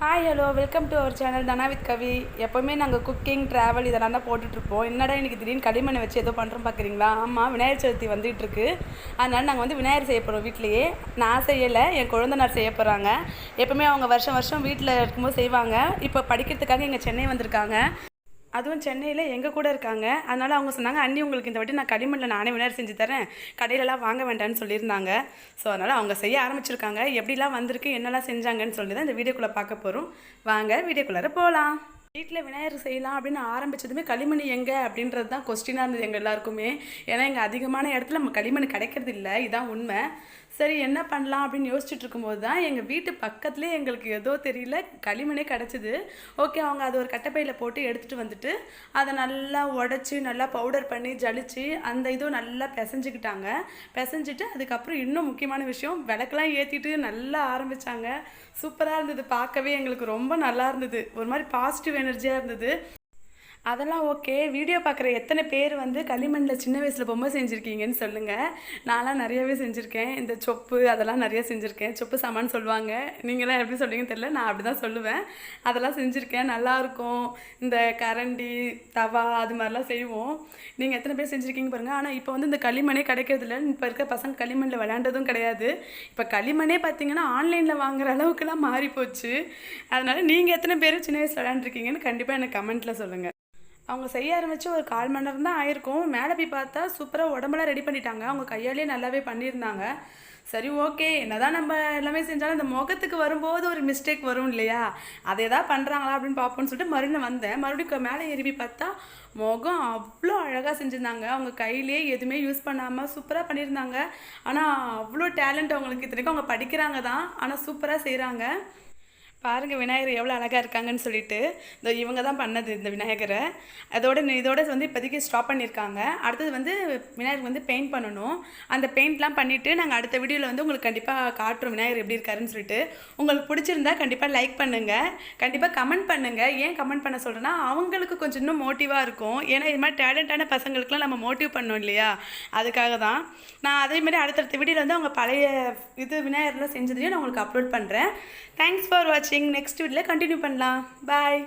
Hi hello welcome to our channel Dhana with Kavi எப்போவுமே நாங்கள் cooking travel இதெல்லாம் தான் போட்டுட்ருப்போம். என்னடா இன்றைக்கி திடீர்னு களிமண் வச்சு ஏதோ பண்ணுறோம் பார்க்குறீங்களா ஆமாம் விநாயகர் சதுர்த்தி வந்துகிட்ருக்கு அதனால் நாங்கள் வந்து விநாயகர் செய்ய போகிறோம் வீட்லேயே. நான் செய்யலை என் குழந்தைனார் செய்ய போகிறாங்க எப்போவுமே அவங்க வருஷம் வருஷம் வீட்டில் இருக்கும்போது செய்வாங்க. இப்போ படிக்கிறதுக்காக எங்கள் சென்னை வந்திருக்காங்க. அதுவும் சென்னையில் எங்கள் கூட இருக்காங்க. அதனால் அவங்க சொன்னாங்க அண்ணி உங்களுக்கு இந்த வாட்டி நான் களிமண்ணில் நானே விநாயகர் செஞ்சு தரேன். கடையிலலாம் வாங்க வேண்டாம்னு சொல்லியிருந்தாங்க. ஸோ அதனால் அவங்க செய்ய ஆரம்பிச்சிருக்காங்க. எப்படிலாம் வந்திருக்கு என்னெல்லாம் செஞ்சாங்கன்னு சொல்லி தான் இந்த வீடியோக்குள்ளே பார்க்க போகிறோம் வாங்க வீடியோக்குள்ளார போகலாம் வீட்டில் விநாயகர் செய்யலாம் அப்படின்னு ஆரம்பிச்சதுமே களிமண் எங்கே அப்படின்றது தான் கொஸ்டினாக இருந்தது எங்கள் எல்லாருக்குமே. ஏன்னா எங்கள் அதிகமான இடத்துல நம்ம களிமண் கிடைக்கிறது இல்லை. இதான் உண்மை. சரி என்ன பண்ணலாம் அப்படின்னு யோசிச்சுட்டு இருக்கும்போது தான் எங்கள் வீட்டு பக்கத்துலேயே எங்களுக்கு ஏதோ தெரியல களிமண்ணே கிடச்சிது. ஓகே அவங்க அதை ஒரு கட்டைப்பையில் போட்டு எடுத்துகிட்டு வந்துட்டு அதை நல்லா உடச்சி நல்லா பவுடர் பண்ணி ஜலிச்சு அந்த இதுவும் நல்லா பிசைஞ்சுக்கிட்டாங்க. பிசைஞ்சிட்டு அதுக்கப்புறம் இன்னும் முக்கியமான விஷயம் விளக்கெல்லாம் ஏற்றிட்டு நல்லா ஆரம்பித்தாங்க சூப்பராக இருந்தது பார்க்கவே எங்களுக்கு ரொம்ப நல்லா இருந்தது. ஒரு மாதிரி பாசிட்டிவ் எனர்ஜியாக இருந்தது அதெல்லாம் ஓகே. வீடியோ பார்க்குற எத்தனை பேர் வந்து களிமண்ணில் சின்ன வயசில் பொம்மை செஞ்சுருக்கீங்கன்னு சொல்லுங்கள் நான்லாம் நிறையவே செஞ்சுருக்கேன். இந்த சொப்பு அதெல்லாம் நிறைய செஞ்சுருக்கேன். சொப்பு சாமான்னு சொல்லுவாங்க. நீங்களாம் எப்படி சொல்லுவீங்கன்னு தெரில நான் அப்படி தான் சொல்லுவேன். அதெல்லாம் செஞ்சுருக்கேன். நல்லாயிருக்கும். இந்த கரண்டி தவா அது மாதிரிலாம் செய்வோம். நீங்கள் எத்தனை பேர் செஞ்சுருக்கீங்க பாருங்கள் ஆனால் இப்போ வந்து இந்த களிமண்ணே கிடைக்கிறதில்ல. இப்போ இருக்க பசங்க களிமண்ணில் விளையாண்டதும் கிடையாது. இப்போ களிமண்ணே பார்த்தீங்கன்னா ஆன்லைனில் வாங்குற அளவுக்குலாம் மாறி போச்சு அதனால் நீங்கள் எத்தனை பேர் சின்ன வயசில் விளையாண்டுருக்கீங்கன்னு கண்டிப்பாக எனக்கு கமெண்ட்டில் சொல்லுங்கள் அவங்க செய்ய ஆரம்பித்து ஒரு கால் மணி நேரம் தான் ஆயிருக்கும். மேலே போய் பார்த்தா சூப்பராக உடம்பெல்லாம் ரெடி பண்ணிட்டாங்க. அவங்க கையாலேயே நல்லாவே பண்ணியிருந்தாங்க. சரி ஓகே என்னதான் நம்ம எல்லாமே செஞ்சாலும் இந்த முகத்துக்கு வரும்போது ஒரு மிஸ்டேக் வரும் இல்லையா? அதை எதாவது பண்ணுறாங்களா அப்படின்னு பார்ப்போம்னு சொல்லிட்டு மறுபடியும் வந்தேன். மறுபடியும் மேலே ஏறி போய் பார்த்தா முகம் அவ்வளோ அழகாக செஞ்சுருந்தாங்க. அவங்க கையிலே எதுவுமே யூஸ் பண்ணாமல் சூப்பராக பண்ணியிருந்தாங்க. ஆனால் அவ்வளோ டேலண்ட் அவங்களுக்கு. இத்தனைக்கும் அவங்க படிக்கிறாங்க தான். ஆனால் சூப்பராக செய்கிறாங்க பாருங்கள் விநாயகர் எவ்வளோ அழகாக இருக்காங்கன்னு சொல்லிட்டு. இந்த இவங்க தான் பண்ணது இந்த விநாயகரை. அதோட இதோட வந்து இப்போதைக்கு ஸ்டாப் பண்ணியிருக்காங்க. அடுத்தது வந்து விநாயகர் வந்து பெயிண்ட் பண்ணணும். அந்த பெயிண்ட்லாம் பண்ணிவிட்டு நாங்கள் அடுத்த வீடியோவில் வந்து உங்களுக்கு கண்டிப்பாக காட்டுறோம் விநாயகர் எப்படி இருக்காருன்னு சொல்லிட்டு. உங்களுக்கு பிடிச்சிருந்தா கண்டிப்பாக லைக் பண்ணுங்கள் கண்டிப்பாக கமெண்ட் பண்ணுங்கள் ஏன் கமெண்ட் பண்ண சொல்கிறேன்னா அவங்களுக்கு கொஞ்சம் இன்னும் மோட்டிவாக இருக்கும். ஏன்னா இது மாதிரி டேலண்டான பசங்களுக்குலாம் நம்ம மோட்டிவ் பண்ணோம் இல்லையா? அதுக்காக தான். நான் அதே மாதிரி அடுத்தடுத்த வீடியோவில் வந்து அவங்க பழைய இது விநாயகர்லாம் செஞ்சதையும் நான் உங்களுக்கு அப்லோட் பண்ணுறேன் தேங்க்ஸ் ஃபார் வாட்சிங் நெக்ஸ்ட் வீடியோவில் கண்டினியூ பண்ணலாம். பாய்